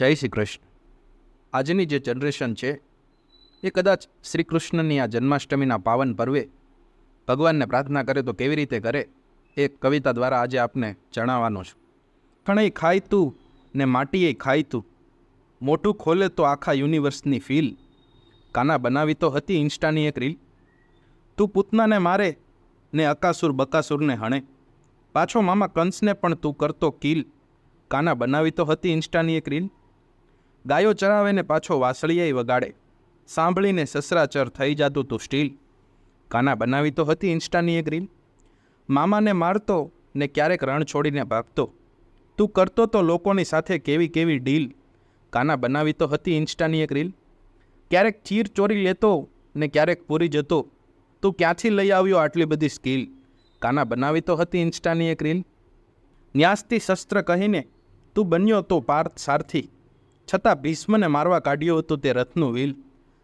જય શ્રી કૃષ્ણ. આજની જે જનરેશન છે, એ કદાચ શ્રી કૃષ્ણની આ જન્માષ્ટમીના પાવન પર્વે ભગવાનને પ્રાર્થના કરે તો કેવી રીતે કરે, એ કવિતા દ્વારા આજે આપને જણાવવાનો છું. ખણઈ ખાય તું ને માટીએ ખાય તું મોટું ખોલે તો આખા યુનિવર્સની ફીલ કાના બનાવી તો હતી ઇન્સ્ટાની એક રીલ તું પૂતનાને મારે ને અકાસુર બકાસુરને હણે. પાછો મામા કંસને પણ તું કરતો કિલ. કાના બનાવી તો હતી ઇન્સ્ટાની એક રીલ ગાયો ચરાવે ને પાછો વાસળીએ વગાડે. સાંભળીને સસરાચર થઈ જાતું તું સ્ટીલ. કાના બનાવી તો હતી ઇન્સ્ટાની એક રીલ? મામાને મારતો ને ક્યારેક રણ છોડીને ભાગતો. તું કરતો તો લોકોની સાથે કેવી કેવી ડીલ? કાના બનાવી તો હતી ઇન્સ્ટાની એક રીલ? ક્યારેક ચીર ચોરી લેતો ને ક્યારેક પૂરી જતો. તું ક્યાંથી લઈ આવ્યો આટલી બધી સ્કિલ? કાના બનાવી તો હતી ઇન્સ્ટાની એક રીલ? ન્યાસથી શસ્ત્ર કહીને તું બન્યો તો પાર્થ સારથી. છતાં ભીષ્મને મારવા કાઢ્યો હતું તે રથનું વ્હીલ.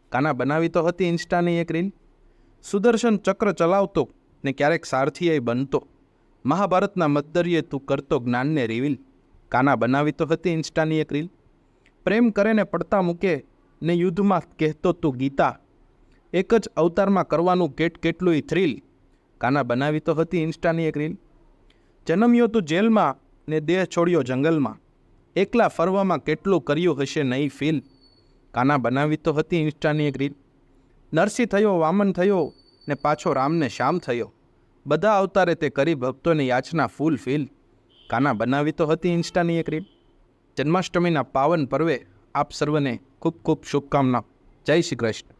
કાના બનાવી તો હતી ઇન્સ્ટાની એક રીલ. સુદર્શન ચક્ર ચલાવતો ને ક્યારેક સારથીએ બનતો. મહાભારતના મતદરીએ તું કરતો જ્ઞાનને રિવીલ. કાના બનાવી તો હતી ઇન્સ્ટાની એક રીલ. પ્રેમ કરે ને પડતા મૂકે ને યુદ્ધમાં કહેતો તું ગીતા. એક જ અવતારમાં કરવાનું કેટ કેટલુંય થ્રિલ. કાના બનાવી તો હતી ઇન્સ્ટાની એક રીલ. જન્મ્યો તું જેલમાં ને દેહ છોડ્યો જંગલમાં. એકલા ફરવામાં કેટલું કર્યું હશે નહીં ફીલ? કાના બનાવી તો હતી ઇન્સ્ટાની એક રીત નરસિંહ થયો, વામન થયો ને પાછો રામને શ્યામ થયો. બધા અવતારે તે કરી ભક્તોની યાચના ફૂલ ફીલ. કાના બનાવી તો હતી ઇન્સ્ટાની એક રીત જન્માષ્ટમીના પાવન પર્વે આપ સર્વને ખૂબ ખૂબ શુભકામના. જય શ્રી કૃષ્ણ.